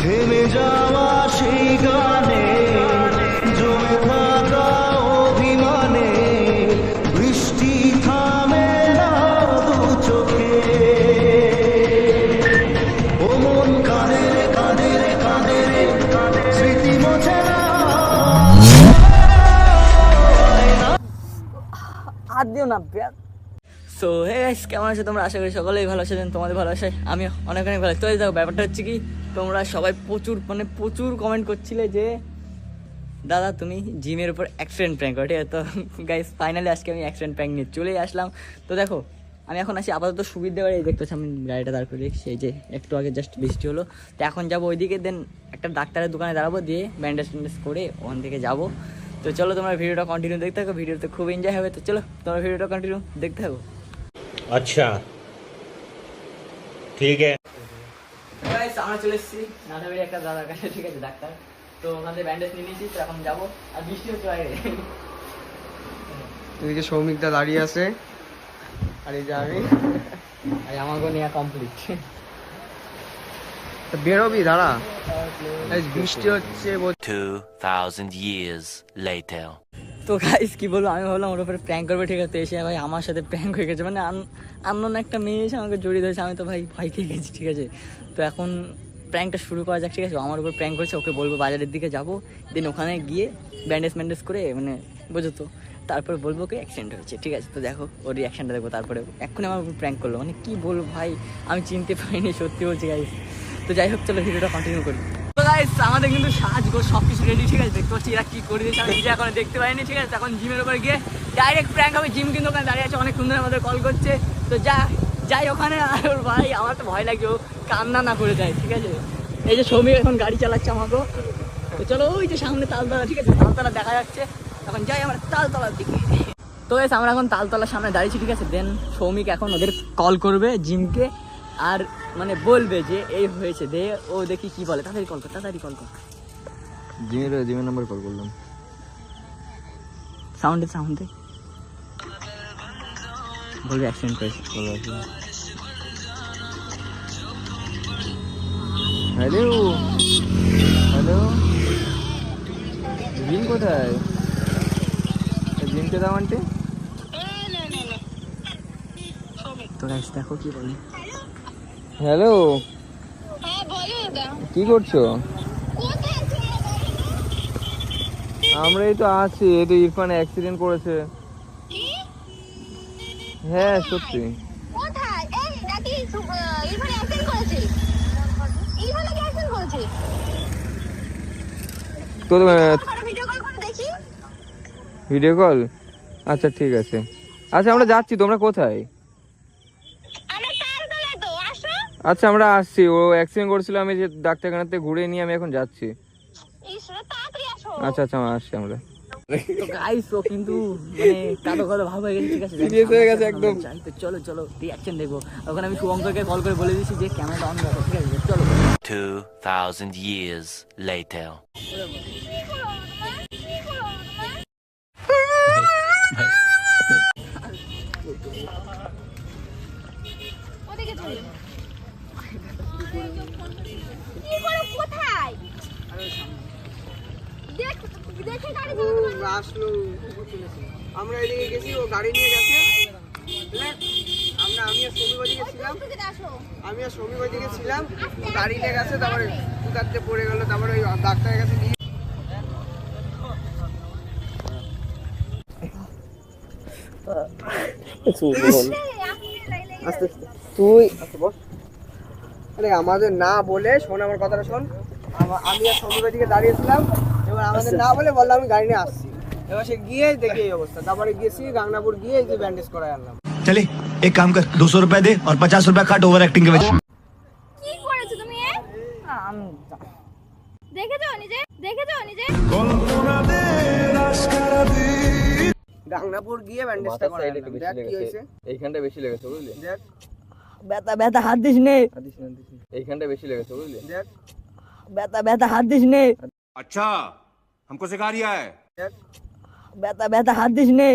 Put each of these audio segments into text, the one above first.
থেমে যাওয়া সেই গানে জমে থাকা অভিমানে বৃষ্টি থামে না দু চোখে। ও মন কাঁদে রে কাঁদে রে কাঁদে রে স্মৃতি মোছে না। হাত দিও না ব্যাগ সো হে গাইস কেমন আছো তোমরা? আশা করি সকলেই ভালো আছেন তোমাদের ভালো আছে আমি অনেক অনেক ভালো। তো দেখো, ব্যাপারটা হচ্ছে কি, তোমরা সবাই প্রচুর মানে প্রচুর কমেন্ট করছিলে যে, দাদা তুমি জিমের উপর অ্যাক্সিডেন্ট প্র্যাঙ্ক ঠিক আছে? তো গাইস ফাইনালি আজকে আমি অ্যাক্সিডেন্ট প্র্যাঙ্ক নিয়ে চলেই আসলাম। তো দেখো, আমি এখন আসি আপাতত সুবিধা বাড়ি দেখতে আমি গাড়িটা দাঁড় করে এই যে একটু আগে জাস্ট বৃষ্টি হলো। তো এখন যাব ওইদিকে দেন একটা ডাক্তারের দোকানে দাঁড়াবো, দিয়ে ব্যান্ডেজ ট্যান্ডেজ করে ওখান থেকে যাব। তো চলো তোমরা ভিডিওটা কন্টিনিউ দেখতে থাকো ভিডিওতে খুব এনজয় হবে। তো চলো, তোমরা ভিডিওটা কন্টিনিউ দেখতে থাকো। আচ্ছা। ঠিক আছে। আমরা চলে এসেছি। একটা দাদার কাছে ঠিক আছে ডাক্তার। তো ব্যান্ডেজ নিয়ে নিয়েছি তো এখন আর বৃষ্টি হচ্ছে এদিকে দাঁড়িয়ে আছে। আর এই যে আমি। আর নেওয়া কমপ্লিট বেরোবি দাঁড়া। বৃষ্টি হচ্ছে 2000 years later তো গাইস কি বলব? আমি ভাবলাম ওর উপরে প্র্যাঙ্ক করবে, ঠিক আছে? এসে ভাই আমার সাথে প্র্যাঙ্ক হয়ে গেছে। মানে আননোন একটা মেয়ে এসে আমাকে জড়িয়ে ধরেছে। আমি তো ভাই ভয় খেয়ে গেছি, ঠিক আছে? তো এখন প্র্যাঙ্কটা শুরু করা যাক, ঠিক আছে? আমার উপর প্র্যাঙ্ক করেছে, ওকে বলব বাজারের দিকে যাব। দেন ওখানে গিয়ে ব্যান্ডেজ ম্যান্ডেজ করে মানে বোঝো তো, তারপরে বলব কি অ্যাক্সিডেন্ট হয়েছে, ঠিক আছে? তো দেখো ওর রিয়াকশনটা দেখব, তারপরে এক্ষুনি আমার উপর প্র্যাঙ্ক করল। মানে কী বলব ভাই, আমি চিনতে পারিনি, সত্যি বলছি গাইস তো যাই হোক, চলো ভিডিওটা কন্টিনিউ করি। আমাদের কিন্তু সাজগোজ সব কিছু রেডি ঠিক আছে? দেখতে পাচ্ছি এরা কি করে দিয়েছে, আমি এখন দেখতে পাইনি, ঠিক আছে? এখন জিমের উপরে গিয়ে ডাইরেক্ট প্র্যাঙ্ক হবে। জিম কিন্তু ওখানে দাঁড়িয়ে আছে, অনেক সুন্দর আমাদের কল করছে। তো যা, যাই ওখানে, আর ওর ভাই, আমার তো ভয় লাগে, ও কান্না না করে যায়, ঠিক আছে? এই যে সৌমিক এখন গাড়ি চালাচ্ছে আমাকেও। তো চলো, ওই যে সামনে তালতলা, ঠিক আছে? তালতলা দেখা যাচ্ছে। এখন যাই আমরা তালতলার দিকে। তো গাইস আমরা এখন তালতলার সামনে দাঁড়িয়েছি, ঠিক আছে? দেন সৌমিক এখন ওদের কল করবে জিমকে আর মানে বলবে যে এই হয়েছে দে ও দেখি কি বলে। তাড়াতাড়ি কল কর তাড়াতাড়ি কল কর। জিমের জিমের নাম্বার কল করলাম। সাউন্ডে সাউন্ডে বলবে অ্যাক্সিডেন্ট করেছে। হ্যালো হ্যালো জিম কোথায়? জিমকে দাও আন্টি। তো গাইস দেখো কি বলে। হ্যালো। হ্যাঁ কি করছ? আমরা এই তো আছি এই তো ইরফান অ্যাক্সিডেন্ট করেছে। হ্যাঁ সত্যি। তো ভিডিও কল আচ্ছা ঠিক আছে। আচ্ছা আমরা যাচ্ছি তোমরা কোথায় আমরা তালতলায় তো আসো আচ্ছা আমরা আসছি। ও অ্যাক্সিডেন্ট করেছিল আমি যে ডাক্তারখানাতে ঘুরে নিয়ে আমি এখন যাচ্ছি। ঈশ্বর তাড়াতাড়ি আসো। আচ্ছা আচ্ছা আমরা আসছি আমরা। কিন্তু মানে ভাব হয়ে গেছে ঠিক আছে Serious হয়ে গেছে একদম। তো চলো চলো রিয়াকশন দেখব। ওখানে আমি শুভঙ্করকে কল করে বলে দিয়েছি যে ক্যামেরাটা অন রাখো ঠিক আছে চলো। 2,000 years later. আসলো আমরা এদিকে গেছি ও গাড়ি নিয়ে গেছে। আমরা আমি আর ছিলাম আমি আর ছিলাম গাড়ি নিয়ে গেছে তারপরে কুকারতে পড়ে গেল তারপরে ওই ডাক্তারের কাছে নিয়ে তুই আরে আমাদের না বলে শোন আমার কথাটা শোন। আমা- আর সৌমিক ওদিকে দাঁড়িয়েছিলাম। এবার আমাদের না বলে বললাম আমি গাড়ি নিয়ে আসছি। এবার সে গিয়ে দেখি এই অবস্থা তারপরে গেছি গাংনাপুর গিয়ে এই যে ব্যান্ডেজ করাই আনলাম चले एक काम कर दो सौ रुपए दे और पचास रुपया काट ओवर एक्टिंग के वजह কি করেছো তুমি এ? দেখেছো নিজে দেখেছো নিজে গাংনাপুর গিয়ে ব্যান্ডেজটা করাই আনলাম দেখ কি হয়েছে এইখানটা বেশি লেগেছে বুঝলি দেখ ব্যথা ব্যথা হাত দিস নে আদিস না দিস এইখানটা বেশি লেগেছে বুঝলি দেখ ব্যথা ব্যথা হাত দিস নে अच्छा हमको सिखा रिया है দেখ ব্যথা ব্যথা হাত দিস নে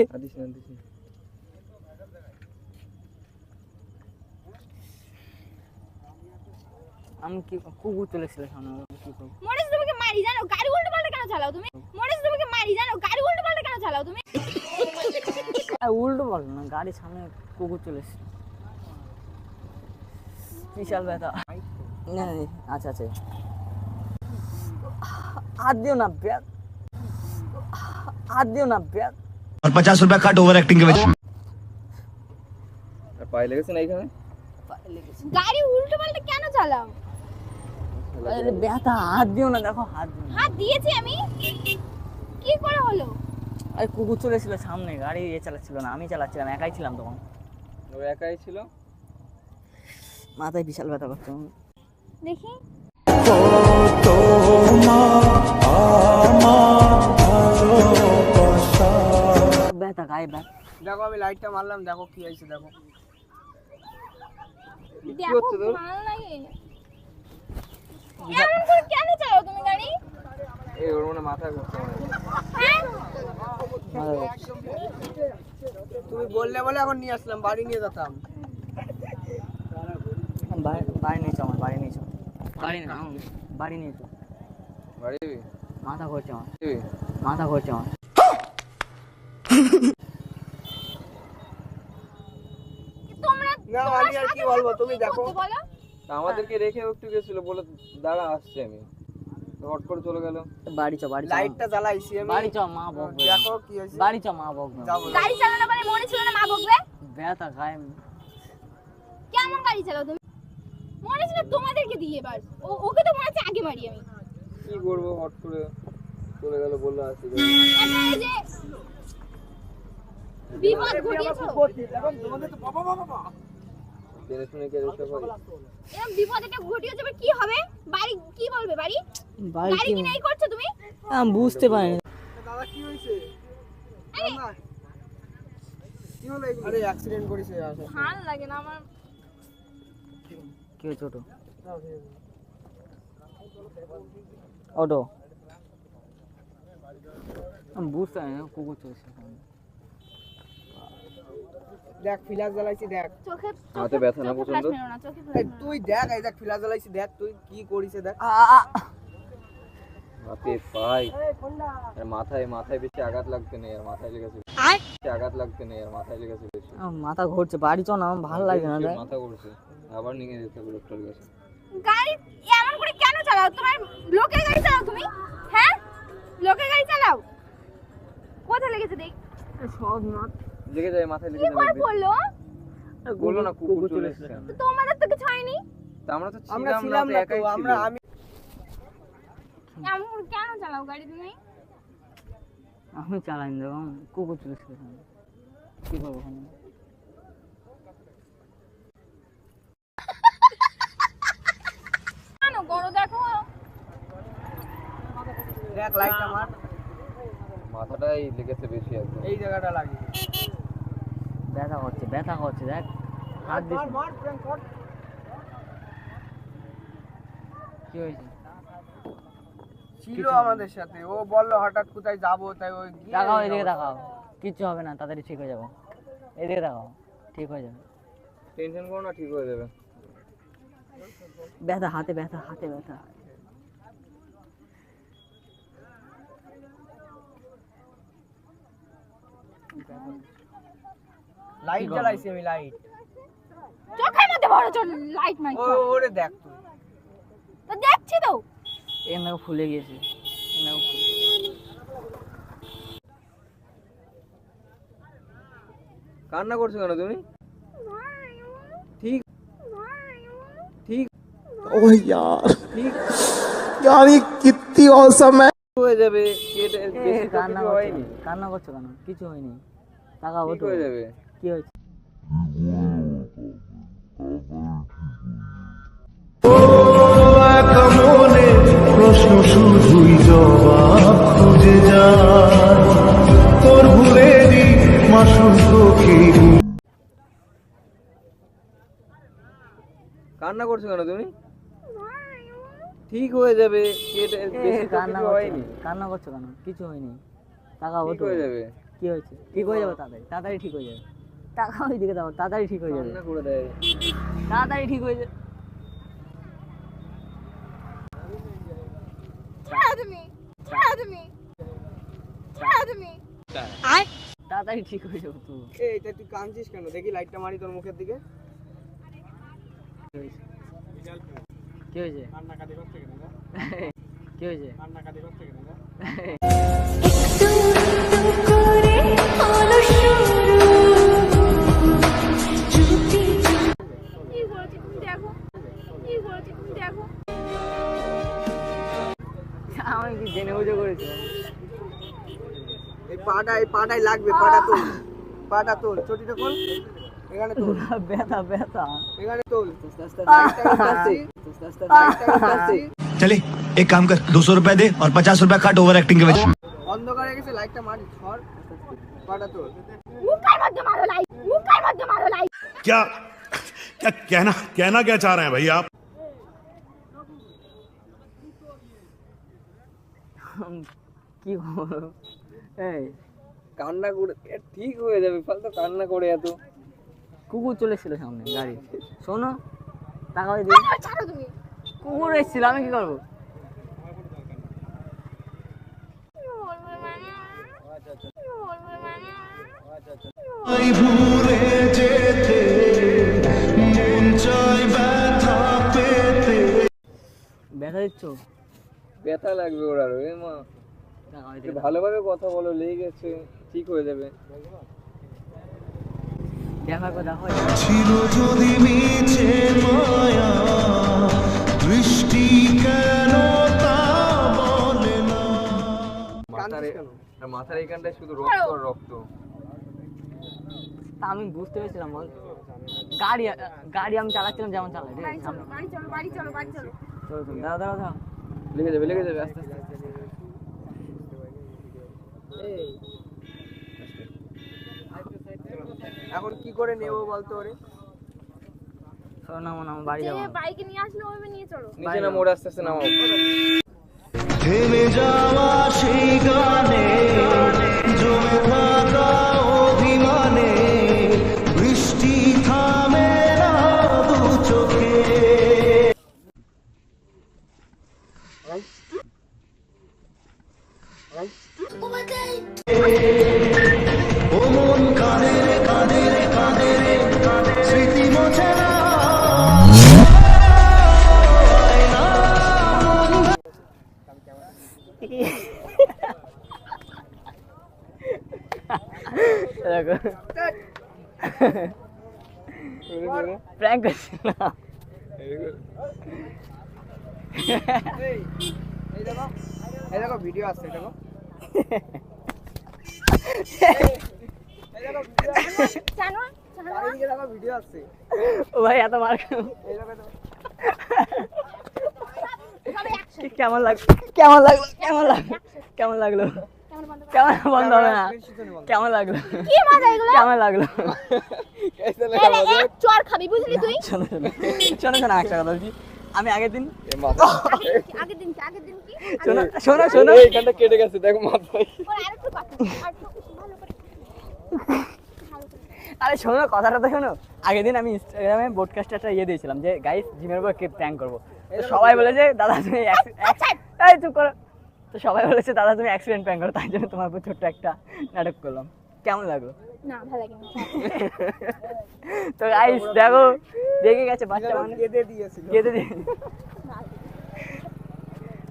আমি কি কুকুর চলেছিল সামনে কি করব? হচ্ছে তোমাকে মারি জানো? গাড়ি উল্টো পাল্টা কেন চালাও তুমি? হচ্ছে তোমাকে মারি জানো? গাড়ি উল্টো পাল্টা কেন চালাও তুমি? উল্টো বল না গাড়ির সামনে কুকুর চলে এসেছিল বিশাল ব্যথা। না, আচ্ছা আচ্ছা। হাত দিও না ব্যাগ হাত দিও না ব্যাগ और पचास रुपया कट ओवर एक्टिंग के वजह আর পায়ে লেগেছে না এইখানে গাড়ি উল্টো পাল্টা কেন চালাও আরে ব্যথা হাত দিও না দেখো হাত দিও না। হাত দিয়েছি আমি কি করে হলো আরে কুকুর চলেছিল সামনে গাড়ি এ চালাচ্ছিল না আমি চালাচ্ছিলাম একাই ছিলাম তখন ও একাই ছিল মাথায় বিশাল ব্যথা করছে আমার। দেখি দেখো আমি লাইটটা মারলাম দেখো কি হয়েছে দেখো। দেখো? ভালো লাগে। এমন করে কেন চালাও তুমি গাড়ি? এই ওর মনে মাথা ঘুরছে হয়। তুমি বললে বলে এখন নিয়ে আসলাম বাড়ি নিয়ে যেতাম। বাড়ি বাড়ি নিয়েছো আমার বাড়ি নিয়েছো বাড়ি না? বাড়ি নিয়েছো বাড়ি? মাথা ঘুরছে আমার? মাথা ঘুরছে আমার তোমরা না আমি আর কি বলব? তুমি দেখো। তা আমাদেরকে রেখে একটু গেছিল বলে দাঁড়া আসছে আমি। হট করে চলে গেল। বাড়ি চ বাড়ি লাইটটা জ্বালাইছি আমি। বাড়ি চ মা বকবে দেখো কি হয়েছে। বাড়ি চ মা বকবে যাব। গাড়ি চালানো মানে মনে ছিল না মা বকবে? ব্যথা গায়ে কেমন গাড়ি চালাও তুমি? মনে ছিল তোমাদেরকে দিয়ে এবার। ও ওকে তো মনে হচ্ছে আগে মারি আমি। কি করব হট করে? চলে গেল বলল আসছি একটা এই যে বিপদ ঘটিয়েছো? জেনে শুনে কে রেখে পারি। এরকম বিপদ একটা ঘটিয়েছো এবার কি হবে? বাড়ি কি বলবে বাড়ি? বাড়ি কি নাই করছ তুমি? আমি বুঝতে পারিনি। দাদা কি আরে কি হলো এগুলো? আরে অ্যাক্সিডেন্ট করেছে আসলে। ভালো লাগে না আমার। কি ওটো ওটো আমি বুঝতে পারিনি কুকুর চলেছে। দেখ ফিলাস জ্বালাইছি দেখ। চোখে হাতে ব্যথা না না। তুই দেখ এই দেখ ফিলাস জ্বালাইছি দেখ তুই কি করিছে দেখ। হাতে পাই আর মাথায় মাথায় বেশি আঘাত লাগতে নেই আর মাথায় লেগেছে আঘাত লাগতে নেই আর মাথায় লেগেছে বেশি। মাথা ঘুরছে বাড়ি চ না আমার ভালো লাগে না দেখ। মাথা ঘুরছে। আবার নিয়ে যেতে হবে ডক্টর কাছে। গাড়ি এমন করে কেন চালাও? তোমার লোকের গাড়ি চালাও তুমি? হ্যাঁ? লোকের গাড়ি চালাও? কোথায় লেগেছে দেখ। সব মাথা লেগে যায় মাথায় কি লেগে করে যাবে। পড়ল বলল না কুকুর চলে এসেছে। তো তোমাদের তো কিছু হয়নি? তা আমরা তো আমরা ছিলাম না তো আমরা আমি করে কেন চালাও গাড়ি তুমি? আমি চালাই না দেখো কুকুর চলেছিল সামনে। কি করব ওখানে বড় দেখো। দেখ লাইটটা মার। মাথাটাই লেগেছে বেশি একদম। এই জায়গাটা লাগে ব্যথা করছে ব্যথা করছে দেখ। হাত দিস মার মার প্রেম কর। কি হয়েছে? ছিল আমাদের সাথে ও বলল হঠাৎ কোথায় যাব তাই ওই তাকাও এদিকে তাকাও কিচ্ছু হবে না তাড়াতাড়ি ঠিক হয়ে যাব। এদিকে তাকাও ঠিক হয়ে যাবে। টেনশন করো না ঠিক হয়ে যাবে। ব্যথা হাতে ব্যথা হাতে ব্যথা। লাইট জ্বালাইছি আমি লাইট চোখের মধ্যে বড় চোখ লাইট ও মারছো ওরে দেখ তুই তো দেখছি তো এখান থেকে ফুলে গিয়েছে এখান থেকে ফুলে- কান্না করছো কেন তুমি ঠিক ঠিক ओह यार यार ये कितनी औसम है হয়ে যাবে কেটে এ, বেশি তো কান্না কিছু করছো হয়নি কেন? কান্না করছো কেন কিছু হয়নি তাকাও ঠিক তো হয়ে যাবে কি হয়েছে? প্রশ্ন শুধুই জবাব খুঁজে যায় তোর ভুলেরই মাসুল তোকে কান্না করছ কেন তুমি? ঠিক হয়ে যাবে। কান্না হয়নি? কেন? কান্না করছ কেন? কিছু হয়নি। টাকা ঠিক হয়ে যাবে। কি হয়েছে? ঠিক হয়ে যাবে তাড়াতাড়ি। তাড়াতাড়ি ঠিক হয়ে যাবে। টাকা ওইদিকে দাও তাড়াতাড়ি ঠিক হয়ে যাবে। তাড়াতাড়ি ঠিক হয়ে যাবে। কেন? দেখি লাইটটা মারি তোর মুখের দিকে। হয়েছে? কি হয়েছে? এই পাটা এই পাটাই লাগবে পাটা তোল পাটা তোল চটিটা খোল এখানে তোল ব্যথা ব্যথা এখানে তোল আস্তে লাইটটা আমি টানছি, আস্তে লাইটটা আমি টানছি। चले एक काम कर दो सौ रुपए दे और पचास रुपए काट ओवर एक्टिंग के वजह অন্ধকার হয়ে গেছে লাইটটা মারি ছড় পাটা তোল মুখের মধ্যে মারো লাই মুখের মধ্যে মারো লাই क्या क्या कहना कहना क्या चाह रहे हैं भाई आप কি বলবো এই। কান্না করে ঠিক হয়ে যাবে ফালতু কান্না করে এত। কুকুর চলেছিল সামনে গাড়ি। শোনো টাকা ওই দিই ছাড়ো তুমি। কুকুর এসেছিল আমি কি করব? মানে মানে ভুলে যেতে মন চাই ব্যথা পেতে ব্যথা দিচ্ছ? ব্যথা লাগবে ওর এ মা। ভালোভাবে কথা বলো লেগে গেছে ঠিক হয়ে যাবে। দেখা ছিল যদি মিছে মায়া দৃষ্টি কেন মাথার এইখানটায় শুধু রক্ত আর রক্ত। তা আমি বুঝতে পেরেছিলাম বল। গাড়ি গাড়ি আমি চালাচ্ছিলাম যেমন চালাই ঠিক বাড়ি আছে চলো বাড়ি চলো বাড়ি চলো বাড়ি চলো। চলো তুমি দাঁড়া দাঁড়া দাঁড়া লেগে যাবে লেগে যাবে আস্তে আস্তে। এখন কি করে নেব বলতো ওরে? চলো নামো নামো বাড়ি যাব বাইকে নিয়ে আসলে ওইভাবে নিয়ে চলো। নিচে না মোড় আস্তে আস্তে নামো। থেমে যাওয়া সেই গানে জমে থাকা দেখো দেখো। সবাই একসাথে কি কেমন লাগল কেমন লাগল কেমন লাগল কেমন বন্ধ না? কেমন লাগল? কেমন লাগল? একটা কথা বলছি। আমি আগের দিন শোনো শোনো শোনো। এইখানটা কেটে গেছে দেখো আরে শোনো কথাটা তো শোনো। আগের দিন আমি ইনস্টাগ্রামে ব্রডকাস্টে একটা ইয়ে দিয়েছিলাম যে গাইস জিমের উপর কে প্র্যাঙ্ক করব? সবাই বলে যে দাদা তুমি এই চুপ করো। তো সবাই বলেছে দাদা তুমি অ্যাক্সিডেন্ট প্র্যাঙ্ক করো। তাই জন্য তোমার উপর ছোট্ট একটা নাটক করলাম। কেমন লাগল? না ভালো লাগে তো গাইস দেখো দেখে গেছে বাচ্চা মানে কেঁদে দিয়েছিল। কেঁদে দিয়ে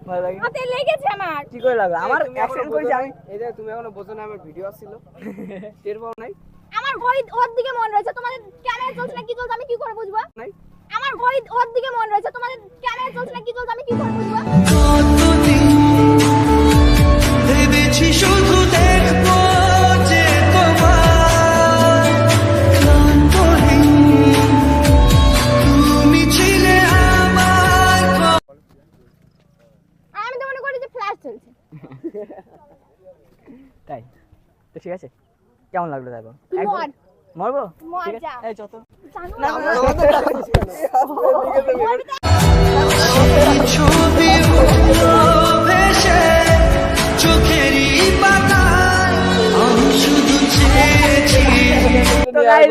ভালো লাগে হাতে লেগেছে আমার। কি করে লাগল? আমার তুমি এখনও অ্যাক্সিডেন্ট করেছি বোঝো আমি এই যে তুমি এখনও বোঝো না আমার ভিডিও আসছিল। টের পাও নাই? আমার ওর দিকে মন রয়েছে। তোমাদের ক্যামেরা চলছে না কি চলছে আমি কি করে বুঝব? নাই? আমার ওর দিকে মন রয়েছে। তোমাদের ক্যামেরা চলছে না কি চলছে আমি কি করে বুঝব? তাই তো ঠিক আছে কেমন লাগল দেখো তুই মরবো। এই না, ছবি আমি শুধু চেয়েছি তো guys,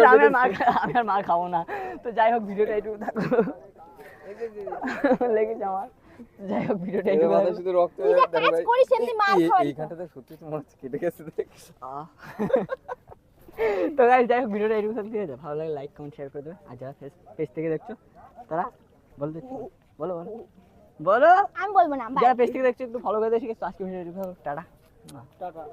আমি আর মার খাব না। তো যাই হোক ভিডিওটা একটু থাকো লেগেছে আমার। যাই হোক ভিডিওটা একটু মাথায় শুধু রক্ত করিস এমনি মার এইখানটাতে সত্যি তো মনে হচ্ছে কেটে গেছে দেখ। তো গাইস যাই হোক ভিডিওটা এটুকু ঠিক আছে? ভালো লাগে লাইক কমেন্ট শেয়ার করে দেবে। আর যারা পেজ থেকে দেখছ তারা বলো বলো বলো। বলো। আমি বলব না. যারা পেজ থেকে দেখছ একটু ফলো করে শিখেছো আজকে ভিডিও টাটা। টাটা